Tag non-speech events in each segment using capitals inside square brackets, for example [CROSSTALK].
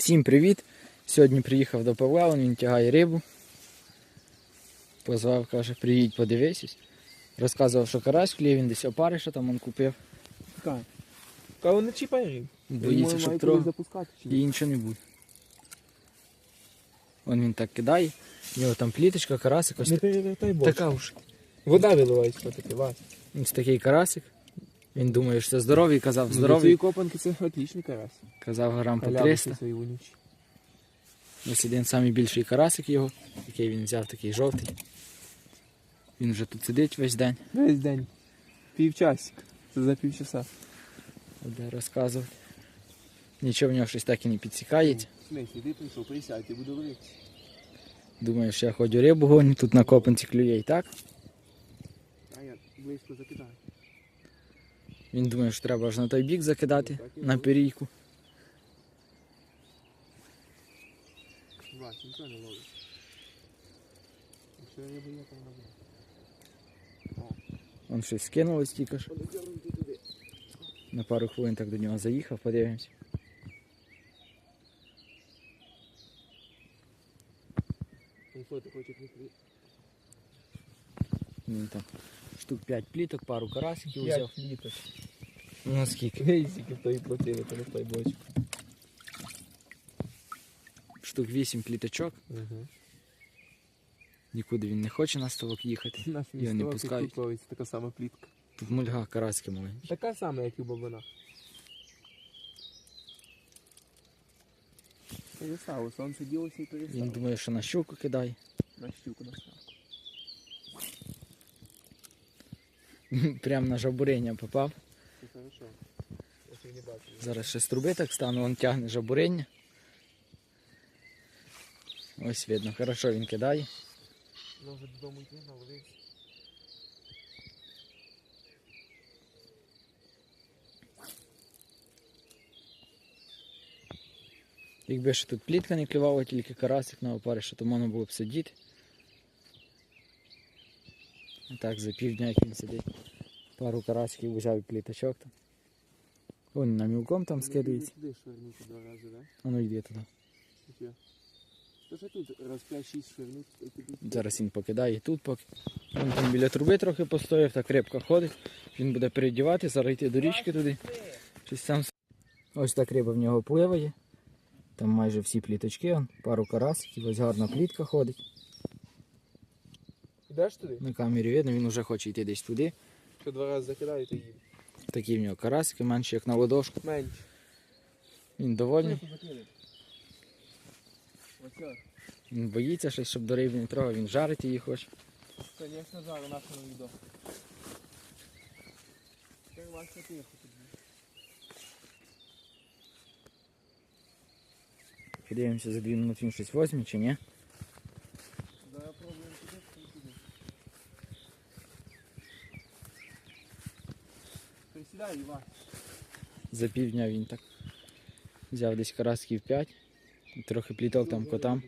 Всім привіт! Сьогодні приїхав до Павла, він тягає рибу. Позвав, каже, приїдь подивись. Розказував, що карась клює, він десь опариша там он купив. Так. Кого не чіпай риб. Боїться, щоб трохи і ні? нічого не буде. Вон він так кидає. У нього там пліточка, карасик, ось Не перевертай більше. така уж. Вода виливається таки, Вась. Ось такий карасик. Він думає, що це здоровий, казав Ну, здоровий. Копанки це отличний карась. Казав грам по Халявки 300. Ось один найбільший карасик його, який він взяв, такий жовтий. Він вже тут сидить весь день, Весь день. Півчасик. Це за півчаса. буде розказувати. Нічого в нього щось так і не підсікається. Смесі, ти прийшов, присядь, я буду говорити. Думаю, що я ходжу рибу гоню, тут на копанці клює і так. А я близько закидаю. Він думає, що треба аж на той бік закидати, на пірійку. Нічого не ловить. Якщо риба є, то вона буде. Вон щось скинулось тільки туди. На пару хвилин так до нього заїхав, подивимось. Ну? Він там штук 5 пліток, пару карасиків взяв. П'ять літрів. Ну скільки? Гейсики в той платили, то той бочку. Штук 8 пліточок. Угу. Нікуди він не хоче на ставок їхати. Наш Його не пускають. тут ловиться така сама плітка. Тут мульга караськи маленькі. Така сама, як і у бабана. Перестало, сонце ділося і перестало. Він думає, що на щуку кидає. На щуку на ставку. [LAUGHS] Прям на жабурення попав. Зараз ще з труби так стану, он тягне жабурення. Ось видно, хорошо він кидає. Може додому йти, наловився. Якби ще тут плітка не клювала, тільки карасик на опарі, то можна було б сидіти. А так за півдня як він сидить. Пару карасиків взяв і пліточок там. Вон на мілком там скидується. Туди швирнути два рази, да? А ну йди туди. Таке. То що тут раз 5-6 швирнути, то й туди. Зараз він покидає тут поки. Вон там біля труби трохи постояв, так рибка ходить. Він буде передівати, зараз йти до річки туди. Щось сам. Ось так риба в нього пливає. Там майже всі пліточки, пару карасиків, ось гарна плітка ходить. Йдеш туди? На камері видно, він вже хоче йти десь туди. Що два рази закидаю, то їду. Такі в нього карасики, менші, як на ладошку. Менше. Він довольний. Він боїться щось, щоб до риби не трогав, він жарить її хоче. Конечно, жару нашому відео. Подивимося за дві минути він щось возьме чи ні. Зараз пробуємо туди, потім туди. Присідай, Іван. За півдня він так взяв десь карасків 5. Трохи пліток там котам.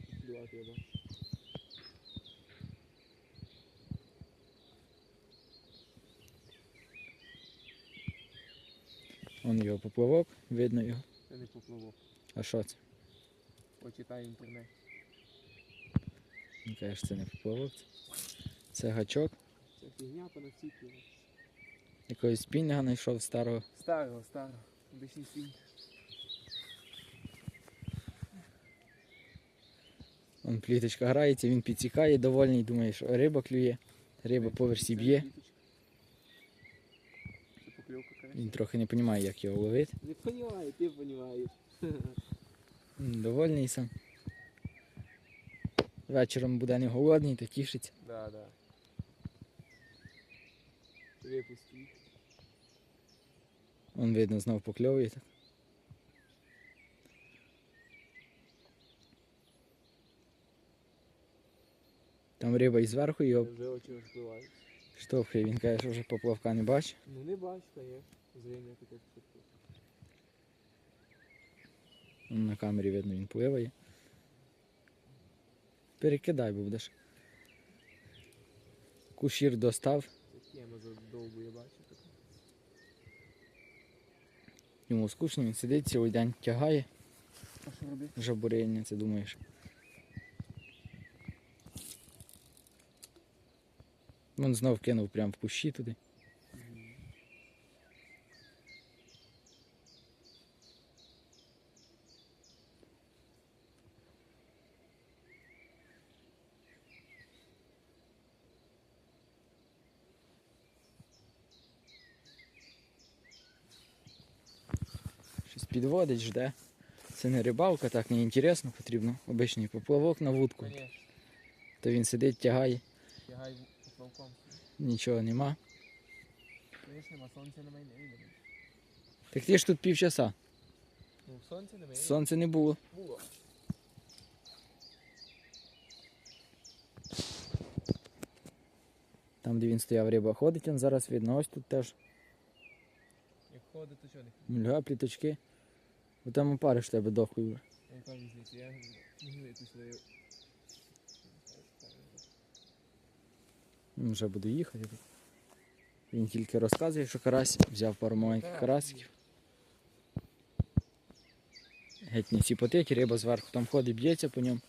Вон його поплавок, видно його. Це не поплавок. А що це? Почитай інтернет. Він каже, це не поплавок. Це гачок. Це фігня понасіплює. Якогось спінника знайшов старого. Старого, старого. Обичний свій. Вон пліточка грається, він підсікає довольний, думає, що риба клює. Риба по версі б'є. Він трохи не розуміє, як його ловити. Не понімає, ти. Він довольний сам. Вечором буде не голодний, та тішиться. Да, да. Випустіть. Вон видно знов покльовує. Там риба і зверху його Вже очі розпливають. штовхає. Він каже, що вже поплавка не бачить. Ну не бачу, конечно. Зрення таке На камері видно, він пливає. Перекидай, бо будеш. Кушір достав, Це тема задовго я бачу таке. Йому скучно, він сидить цілий день тягає. А що робити? Жабурення, це думаєш. Він знов кинув прямо в кущі туди. Підводить, жде. Це не рибалка, так не інтересно, потрібно обичний поплавок на вудку. То він сидить, тягає, Тягай поплавком. нічого нема. Так ти ж тут півчаса. Ну, сонця немає. Сонця не було. Було. Там, де він стояв, риба ходить, він зараз видно. Ось тут теж Як ходить, то що не мульга, пліточки. Бо там опариш тебе свою. Ну, Вже буду їхати. Він тільки розказує, що карась взяв пару маленьких карасиків. Геть не сіпотить, риба зверху там ходить, б'ється по ньому.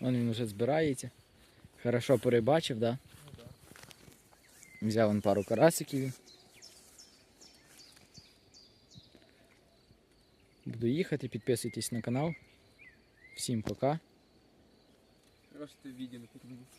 Вон він вже збирається. Хорошо порибачив, да? Ну так. Взяв он пару карасиків. Буду їхати, підписуйтесь на канал. Всім пока. Просто відео не підмінити.